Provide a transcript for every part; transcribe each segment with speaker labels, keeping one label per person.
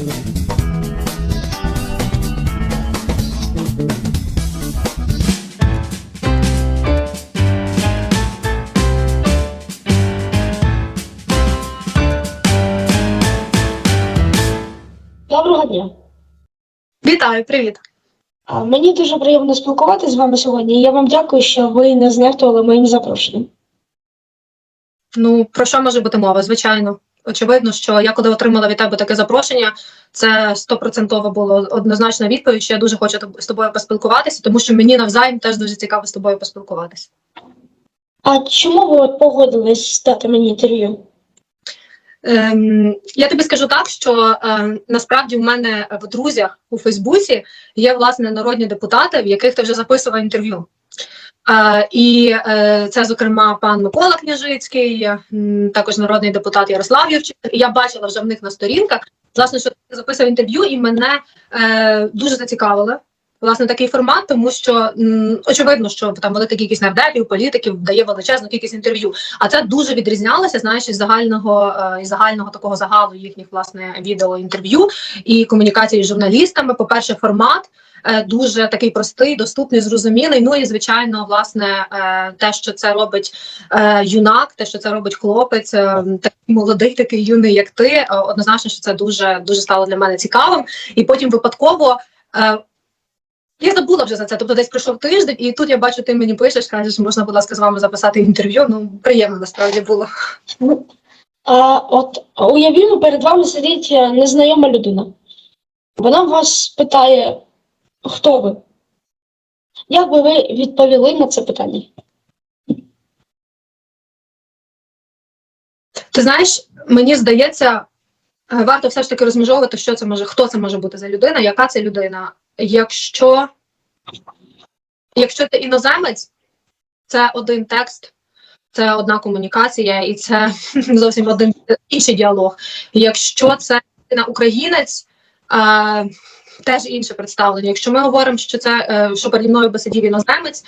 Speaker 1: Доброго дня.
Speaker 2: Вітаю, привіт.
Speaker 1: Мені дуже приємно спілкуватися з вами сьогодні. Я вам дякую, що ви не знехтували моїм запрошенням.
Speaker 2: Ну про що може бути мова? Звичайно, очевидно, що я коли отримала від тебе таке запрошення, це стопроцентово було однозначна відповідь. що Я дуже хочу з тобою поспілкуватися, тому що мені навзаєм теж дуже цікаво з тобою поспілкуватися.
Speaker 1: А чому ви от погодились дати мені інтерв'ю?
Speaker 2: Ем, я тобі скажу так, що е, насправді в мене в друзях у Фейсбуці є власне народні депутати, в яких ти вже записував інтерв'ю. І е, це, зокрема, пан Микола Княжицький, також народний депутат Ярослав Юрчик. І я бачила вже в них на сторінках, власне, що ти записував інтерв'ю, і мене е, дуже зацікавило. Власне, такий формат, тому що м, очевидно, що там велика кількість нардепів, політиків дає величезну кількість інтерв'ю. А це дуже відрізнялося, знаєш, із загального е, із загального такого загалу їхніх власне відеоінтерв'ю і комунікації з журналістами. По перше, формат. Е, Дуже такий простий, доступний, зрозумілий. Ну і звичайно, власне, е, те, що це робить е, юнак, те, що це робить хлопець, такий молодий, такий юний, як ти. Однозначно, що це дуже дуже стало для мене цікавим. І потім випадково я забула вже за це. Тобто десь пройшов тиждень, і тут я бачу, ти мені пишеш, кажеш, можна, будь ласка, з вами записати інтерв'ю. Ну приємно насправді було.
Speaker 1: А от уявімо, перед вами сидить незнайома людина. Вона вас питає, хто ви? Як би ви відповіли на це питання?
Speaker 2: Ти знаєш, мені здається, е, варто все ж таки розмежовувати, що це може, хто це може бути за людина, яка це людина. Якщо, якщо ти іноземець, це один текст, це одна комунікація, і це зовсім один інший діалог. Якщо це українець, е, теж інше представлення. Якщо ми говоримо, що це е, що переді мною би іноземець,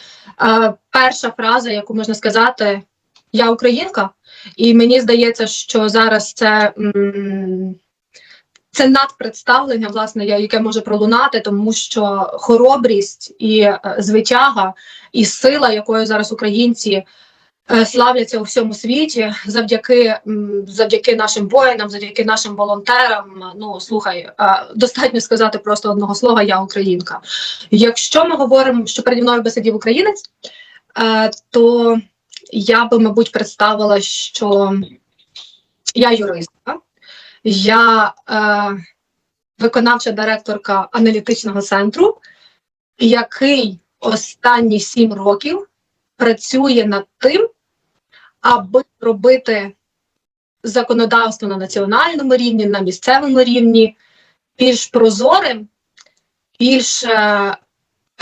Speaker 2: перша фраза, яку можна сказати, я українка. І мені здається, що зараз це, це надпредставлення, власне, яке може пролунати, тому що хоробрість і е, звитяга, і сила, якою зараз українці славляться у всьому світі, завдяки, завдяки нашим воїнам, завдяки нашим волонтерам. Ну слухай, е, достатньо сказати просто одного слова Я українка. Якщо ми говоримо, що переді мною би сидів українець, е, то я би, мабуть, представила, що я юристка, я е, виконавча директорка аналітичного центру, який останні сім років працює над тим, аби робити законодавство на національному рівні, на місцевому рівні більш прозорим, більш е,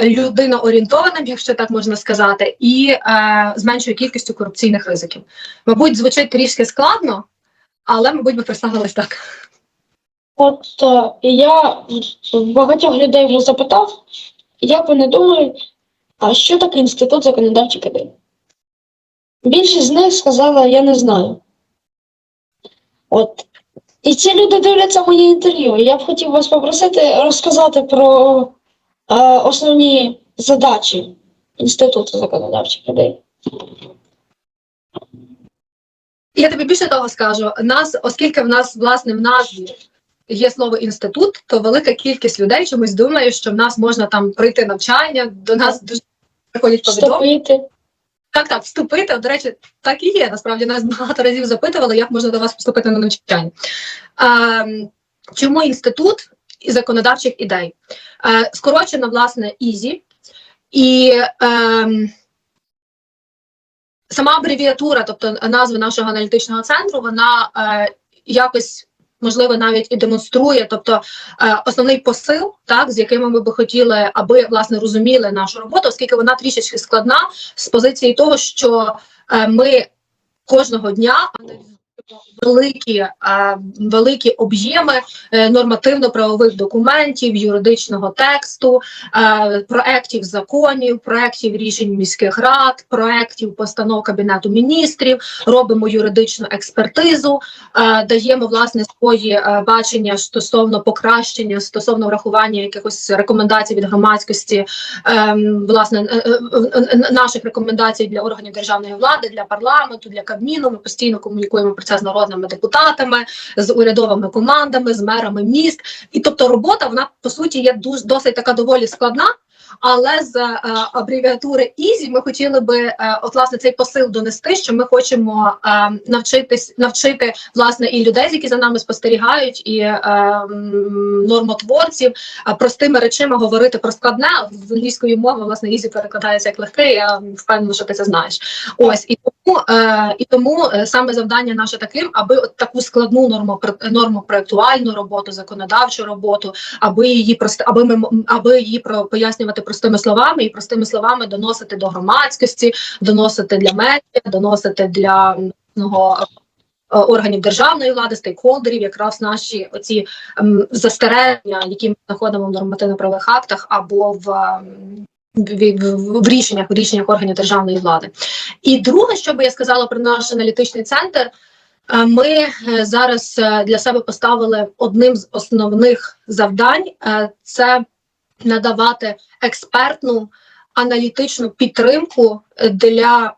Speaker 2: людиноорієнтованим, якщо так можна сказати, і е, з меншою кількістю корупційних ризиків. Мабуть, звучить трішки складно, але, мабуть, би представилась так.
Speaker 1: От е, я багатьох людей вже запитав, як вони думають, а що таке інститут законодавчих ідей? Більшість з них сказала, я не знаю. От. І ці люди дивляться моє інтерв'ю. Я б хотів вас попросити розказати про е, основні задачі Інституту законодавчих ідей.
Speaker 2: Я тобі більше того скажу. Нас, оскільки в нас власне в назві є слово інститут, то велика кількість людей чомусь думає, що в нас можна там пройти навчання, до нас дуже приходять повідомлення. Так, так, вступити. До речі, так і є. Насправді нас багато разів запитували, як можна до вас вступити на навчання. А, чому інститут і законодавчих ідей? Е, скорочено, власне, ІЗІ. І ем, сама абревіатура, тобто назва нашого аналітичного центру, вона е, якось. Можливо, навіть і демонструє, тобто е, основний посил, так з якими ми би хотіли, аби власне розуміли нашу роботу, оскільки вона трішечки складна з позиції того, що е, ми кожного дня аналізуємо великі, е, великі об'єми е, нормативно-правових документів, юридичного тексту, е, проєктів законів, проєктів рішень міських рад, проєктів постанов Кабінету міністрів, робимо юридичну експертизу, е, даємо власне свої бачення стосовно покращення, стосовно врахування якихось рекомендацій від громадськості, ем, власне наших рекомендацій для органів державної влади, для парламенту, для Кабміну. Ми постійно комунікуємо про це з народними депутатами, з урядовими командами, з мерами міст. І тобто робота вона по суті є досить така доволі складна. Але з е, абревіатури ІЗІ ми хотіли би е, от власне цей посил донести, що ми хочемо е, навчитись навчити власне і людей, які за нами спостерігають, і нормотворців простими речами говорити про складне з англійської мови. Власне, ізі перекладається як легкий. Я впевнена, що ти це знаєш. Ось і тому і тому саме завдання наше таким, аби от таку складну норму нормопроектуальну роботу, законодавчу роботу, аби її просто аби ми аби її про пояснювати простими словами і простими словами доносити до громадськості, доносити для медіа, доносити для е, органів державної влади, стейкхолдерів, якраз наші оці застереження, які ми знаходимо в нормативно-правових актах або в. в, в, в рішеннях в рішеннях органів державної влади. І друге, що би я сказала про наш аналітичний центр, е, ми е, зараз для себе поставили одним з основних завдань це надавати експертну аналітичну підтримку для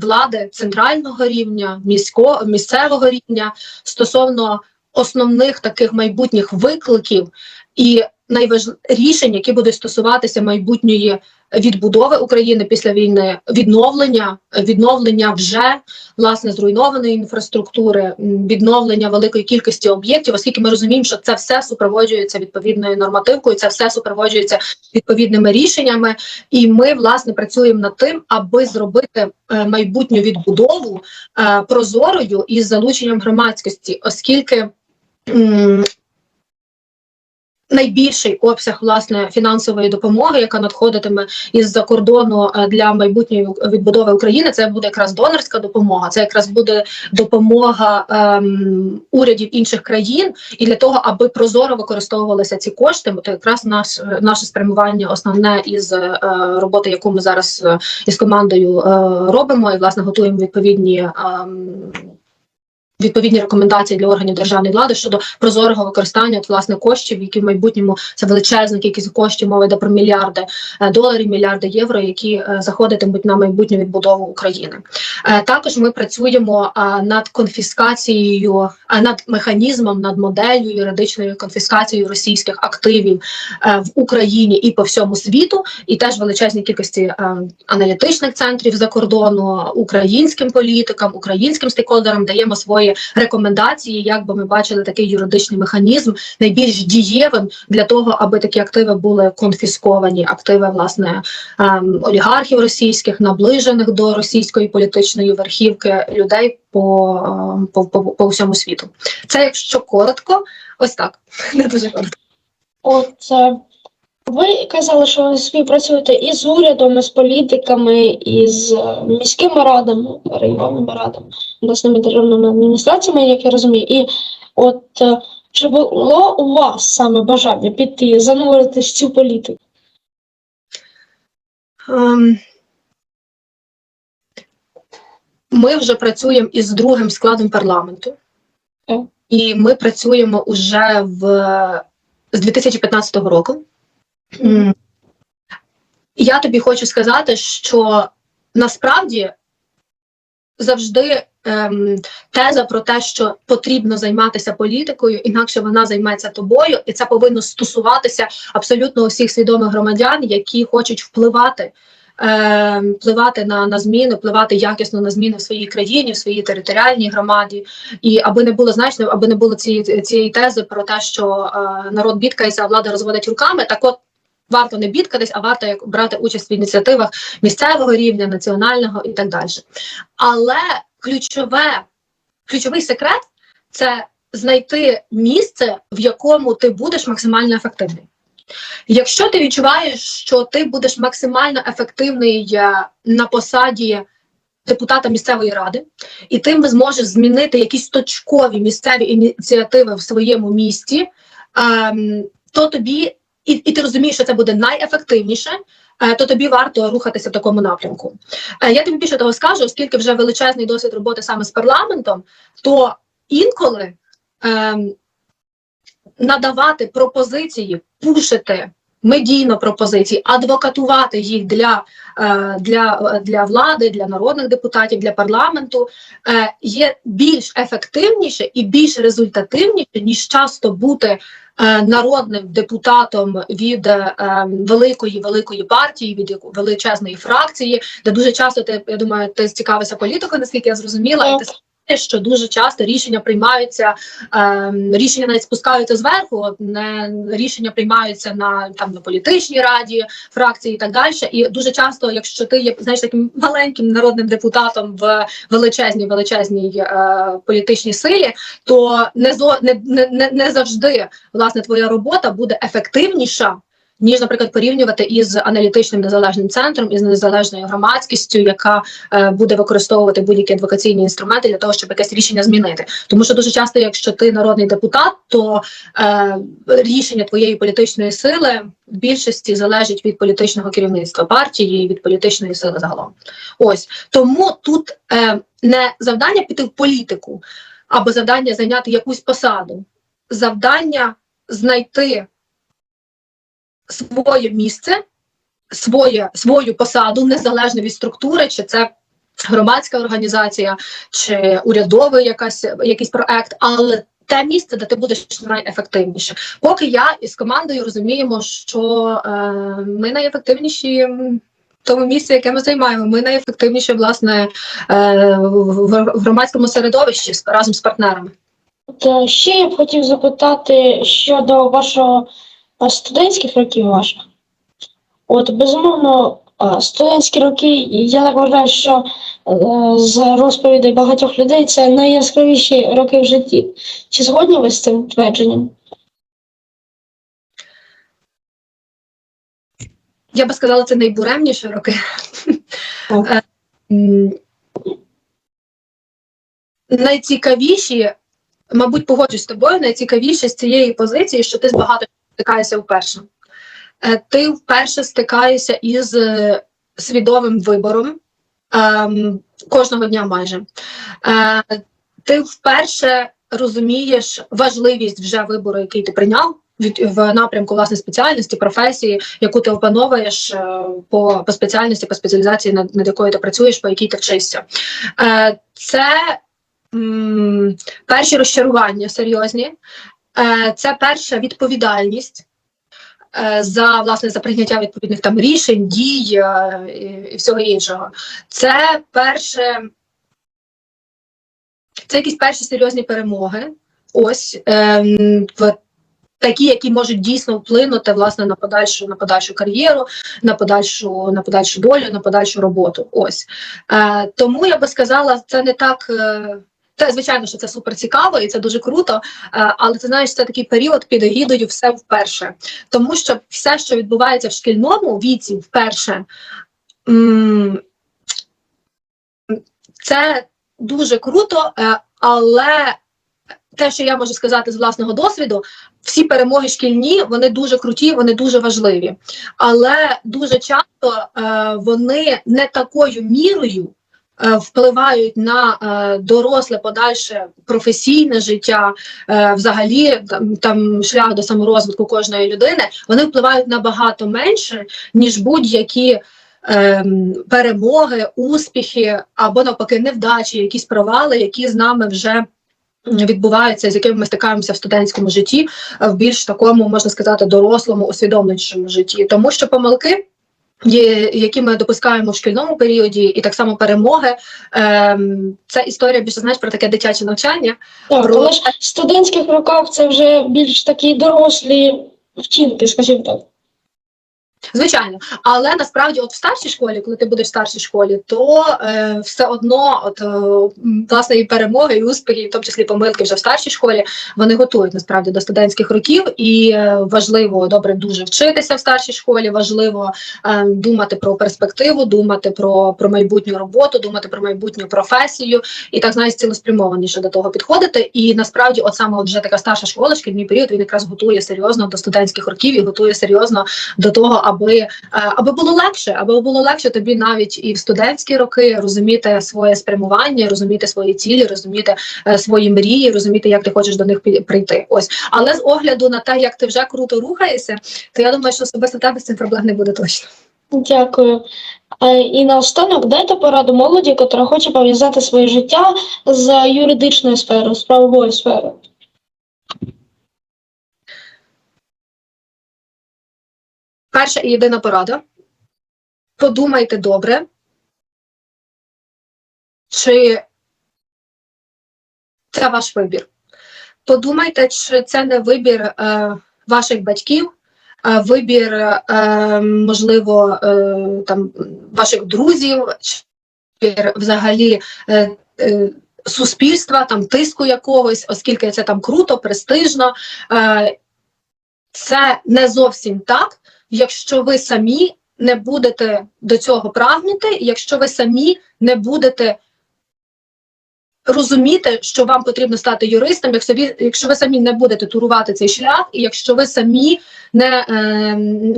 Speaker 2: влади центрального рівня, міського місцевого рівня стосовно основних таких майбутніх викликів. І найваж... рішень, які будуть стосуватися майбутньої відбудови України після війни, відновлення, відновлення вже власне зруйнованої інфраструктури, відновлення великої кількості об'єктів, оскільки ми розуміємо, що це все супроводжується відповідною нормативкою, це все супроводжується відповідними рішеннями. І ми власне працюємо над тим, аби зробити е, майбутню відбудову е, прозорою із залученням громадськості, оскільки. Найбільший обсяг власне фінансової допомоги, яка надходитиме із-за кордону е, для майбутньої відбудови України, це буде якраз донорська допомога. Це якраз буде допомога ем, урядів інших країн, і для того, аби прозоро використовувалися ці кошти, то якраз наш е, наше спрямування основне із е, роботи, яку ми зараз е, із командою е, робимо, і власне готуємо відповідні. ем, Відповідні рекомендації для органів державної влади щодо прозорого використання от, власне коштів, які в майбутньому це величезна кількість коштів, мова йде про мільярди е, доларів, мільярди євро, які е, заходитимуть на майбутню відбудову України. Е, також ми працюємо над конфіскацією, над механізмом, над моделлю юридичної конфіскації російських активів в Україні і по всьому світу, і теж величезній кількості аналітичних центрів за кордону, українським політикам, українським стейкхолдерам даємо свої рекомендації, як би ми бачили такий юридичний механізм найбільш дієвим для того, аби такі активи були конфісковані, активи власне ем, олігархів російських, наближених до російської політичної верхівки людей по, ем, по, по, по всьому світу. Це якщо коротко, ось так не дуже коротко.
Speaker 1: От ви казали, що ви співпрацюєте і з урядом, і з політиками, і з е, міськими радами, районними радами, обласними державними адміністраціями, як я розумію. І от е, чи було у вас саме бажання піти зануритись в цю політику?
Speaker 2: Ем, Ми вже працюємо із другим складом парламенту, і ми працюємо уже в з 2015 року. Я тобі хочу сказати, що насправді завжди ем, теза про те, що потрібно займатися політикою, інакше вона займеться тобою, і це повинно стосуватися абсолютно усіх свідомих громадян, які хочуть впливати. е, Впливати на, на зміни, впливати якісно на зміни в своїй країні, в своїй територіальній громаді, і аби не було знаєш, аби не було цієї цієї тези про те, що е, народ бідкається, а влада розводить руками. Так от варто не бідкатись, а варто як брати участь в ініціативах місцевого рівня, національного і так далі. Але ключове, ключовий секрет це знайти місце, в якому ти будеш максимально ефективний. Якщо ти відчуваєш, що ти будеш максимально ефективний е, на посаді депутата місцевої ради, і тим зможеш змінити якісь точкові місцеві ініціативи в своєму місті, ем, то тобі і, і ти розумієш, що це буде найефективніше. е, То тобі варто рухатися в такому напрямку. Е, Я тобі більше того скажу, оскільки вже величезний досвід роботи саме з парламентом, то інколи ем, надавати пропозиції, пушити медійно пропозиції, адвокатувати їх для, е, для, е, для влади, для народних депутатів, для парламенту е, є більш ефективніше і більш результативніше, ніж часто бути народним депутатом від великої великої партії, від величезної фракції, де дуже часто ти я думаю, ти цікавишся політикою, наскільки я зрозуміла, і ти що дуже часто рішення приймаються, ем, рішення навіть спускаються зверху, не рішення приймаються на там на політичній раді, фракції і так далі. І дуже часто, якщо ти є знаєш таким маленьким народним депутатом в величезній величезній е, політичній силі, то не зо не, не, не, не завжди власне твоя робота буде ефективніша. Ніж, наприклад, порівнювати із аналітичним незалежним центром із незалежною громадськістю, яка е, буде використовувати будь-які адвокаційні інструменти для того, щоб якесь рішення змінити. Тому що дуже часто, якщо ти народний депутат, то е, рішення твоєї політичної сили в більшості залежить від політичного керівництва партії від політичної сили загалом. Ось тому тут е, не завдання піти в політику або завдання зайняти якусь посаду, завдання знайти своє місце, своє, свою посаду, незалежно від структури, чи це громадська організація, чи урядовий якась, якийсь проект, але те місце, де ти будеш найефективніше. Поки я із командою розуміємо, що е, ми найефективніші. Тому місці, яке ми займаємо, ми найефективніші власне е, в громадському середовищі разом з партнерами.
Speaker 1: От, е, ще я б хотів запитати щодо вашого студентських років ваших. От, безумовно, студентські роки, я так вважаю, що е, з розповідей багатьох людей це найяскравіші роки в житті. Чи згодні ви з цим твердженням?
Speaker 2: Я би сказала, це найбуремніші роки. Е, Найцікавіші, мабуть, погоджуюсь з тобою, найцікавіше з цієї позиції, що ти багато стикаєшся вперше. Е, Ти вперше стикаєшся із е, свідомим вибором ем, кожного дня майже. Е, Ти вперше розумієш важливість вже вибору, який ти прийняв від в напрямку власне спеціальності, професії, яку ти опановуєш по, по спеціальності, по спеціалізації, над, над якою ти працюєш, по якій ти вчишся. Це перші розчарування серйозні, це перша відповідальність. е, За власне за прийняття відповідних там рішень, дій е, і всього іншого, це перше, це якісь перші серйозні перемоги. Ось ем, в такі, які можуть дійсно вплинути власне на подальшу на подальшу кар'єру, на подальшу на подальшу долю, на подальшу роботу. Ось е, тому я би сказала, це не так. Е, це звичайно, що це супер цікаво і це дуже круто. Е, але ти знаєш, це такий період під егідою все вперше, тому що все, що відбувається в шкільному віці, вперше. Це дуже круто, е, але те, що я можу сказати з власного досвіду, всі перемоги шкільні, вони дуже круті, вони дуже важливі. Але дуже часто е, вони не такою мірою впливають на е, доросле подальше професійне життя, е, взагалі там, шлях до саморозвитку кожної людини, вони впливають набагато менше, ніж будь-які. ем, Перемоги, успіхи або навпаки невдачі, якісь провали, які з нами вже відбуваються, з якими ми стикаємося в студентському житті, е, в більш такому можна сказати дорослому, усвідомленішому житті, тому що помилки. Які ми допускаємо в шкільному періоді, і так само перемоги, ем, це історія більше знаєш про таке дитяче навчання.
Speaker 1: Так,
Speaker 2: Про-
Speaker 1: але ж в студентських роках це вже більш такі дорослі вчинки, скажімо так.
Speaker 2: Звичайно, але насправді, от в старшій школі, коли ти будеш в старшій школі, то е, все одно, от е, власне і перемоги, і успіхи, і в тому числі помилки вже в старшій школі, вони готують насправді до студентських років, і е, важливо добре дуже вчитися в старшій школі. Важливо е, думати про перспективу, думати про, про майбутню роботу, думати про майбутню професію, і так знаєш, цілеспрямованіше до того підходити. І насправді, от саме от вже така старша школа, шкільний період, він якраз готує серйозно до студентських років і готує серйозно до того, аби, е, аби було легше, аби було легше тобі навіть і в студентські роки розуміти своє спрямування, розуміти свої цілі, розуміти е, свої мрії, розуміти, як ти хочеш до них прийти. Ось, але з огляду на те, як ти вже круто рухаєшся, то я думаю, що особисто тебе з цим проблем не буде точно.
Speaker 1: Дякую. І наостанок дайте пораду молоді, яка хоче пов'язати своє життя з юридичною сферою, з правовою сферою.
Speaker 2: Перша і єдина порада. Подумайте добре, чи це ваш вибір. Подумайте, чи це не вибір е, ваших батьків, а вибір, е, можливо, е, там, ваших друзів, чи вибір взагалі е, е, суспільства, там, тиску якогось, оскільки це там круто, престижно. Е, це не зовсім так, якщо ви самі не будете до цього прагнути, якщо ви самі не будете розуміти, що вам потрібно стати юристом, якщо ви, якщо ви самі не будете турувати цей шлях, і якщо ви самі не, е,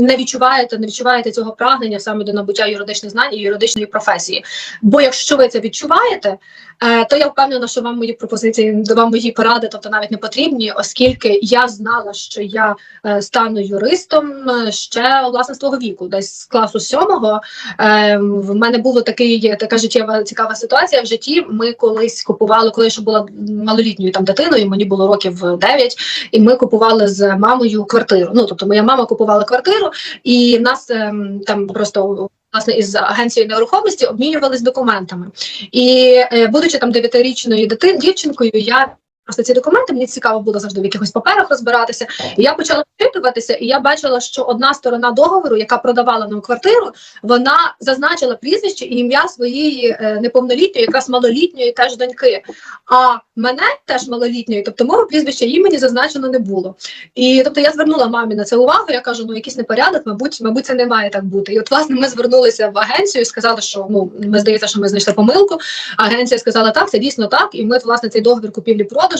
Speaker 2: не відчуваєте, не відчуваєте цього прагнення саме до набуття юридичних знань і юридичної професії. Бо якщо ви це відчуваєте, то я впевнена, що вам мої пропозиції, вам мої поради, тобто навіть не потрібні, оскільки я знала, що я е, стану юристом е, ще власне з того віку, десь з класу сьомого. Е, в мене була така життєва цікава ситуація в житті. Ми колись купували, коли я ще була малолітньою там дитиною, мені було років 9, і ми купували з мамою квартиру. Ну тобто, моя мама купувала квартиру, і нас ем, там просто. Власне, із агенцією нерухомості обмінювалися документами, і е, будучи там дев'ятирічною дівчинкою, я просто ці документи мені цікаво було завжди в якихось паперах розбиратися. І я почала вчитуватися, і я бачила, що одна сторона договору, яка продавала нам квартиру, вона зазначила прізвище і ім'я своєї е, неповнолітньої, якраз малолітньої теж доньки. А мене теж малолітньої, тобто мого прізвища імені зазначено не було. І тобто я звернула мамі на це увагу. Я кажу, ну якийсь непорядок, мабуть, мабуть, це не має так бути. І от власне ми звернулися в агенцію, сказали, що ну ми здається, що ми знайшли помилку. Агенція сказала, так, це дійсно так. І ми власне цей договір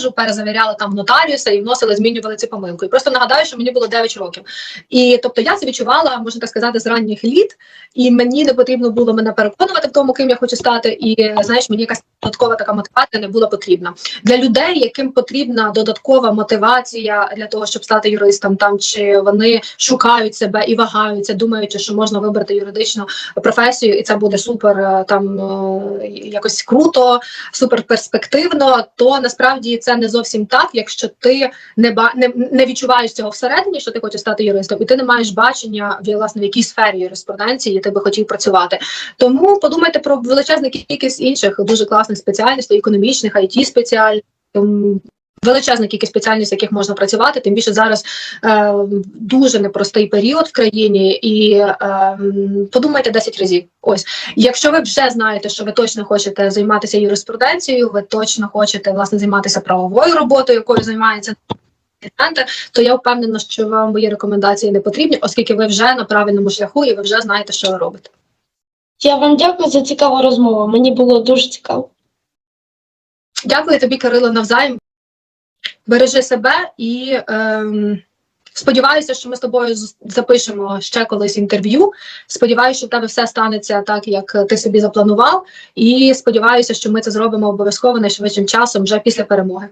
Speaker 2: купівлі-продажу перезавіряли там нотаріуса і вносили, змінювали цю помилку. І просто нагадаю, що мені було 9 років. І тобто я це відчувала, можна так сказати, з ранніх літ, і мені не потрібно було мене переконувати в тому, ким я хочу стати. І знаєш, мені якась додаткова така мотивація не була потрібна для людей, яким потрібна додаткова мотивація для того, щоб стати юристом, там чи вони шукають себе і вагаються, думаючи, що можна вибрати юридичну професію, і це буде супер е, там е, якось круто, супер перспективно. То насправді це не зовсім так, якщо ти не ба не, не відчуваєш цього всередині, що ти хочеш стати юристом, і ти не маєш бачення власне в якій сфері юриспруденції ти би хотів працювати. Тому подумайте про величезну кількість інших дуже класних спеціальностей, економічних, it спеціальностей. Величезна кількість спеціальностей, яких можна працювати, тим більше зараз е, дуже непростий період в країні, і е, подумайте 10 разів. Ось, якщо ви вже знаєте, що ви точно хочете займатися юриспруденцією, ви точно хочете власне займатися правовою роботою, якою займається то я впевнена, що вам мої рекомендації не потрібні, оскільки ви вже на правильному шляху і ви вже знаєте, що ви робите.
Speaker 1: Я вам дякую за цікаву розмову. Мені було дуже цікаво.
Speaker 2: Дякую тобі, Кирило, навзаєм. Бережи себе і ем, сподіваюся, що ми з тобою запишемо ще колись інтерв'ю. Сподіваюся, що в тебе все станеться так, як ти собі запланував. І сподіваюся, що ми це зробимо обов'язково найшвидшим часом вже після перемоги.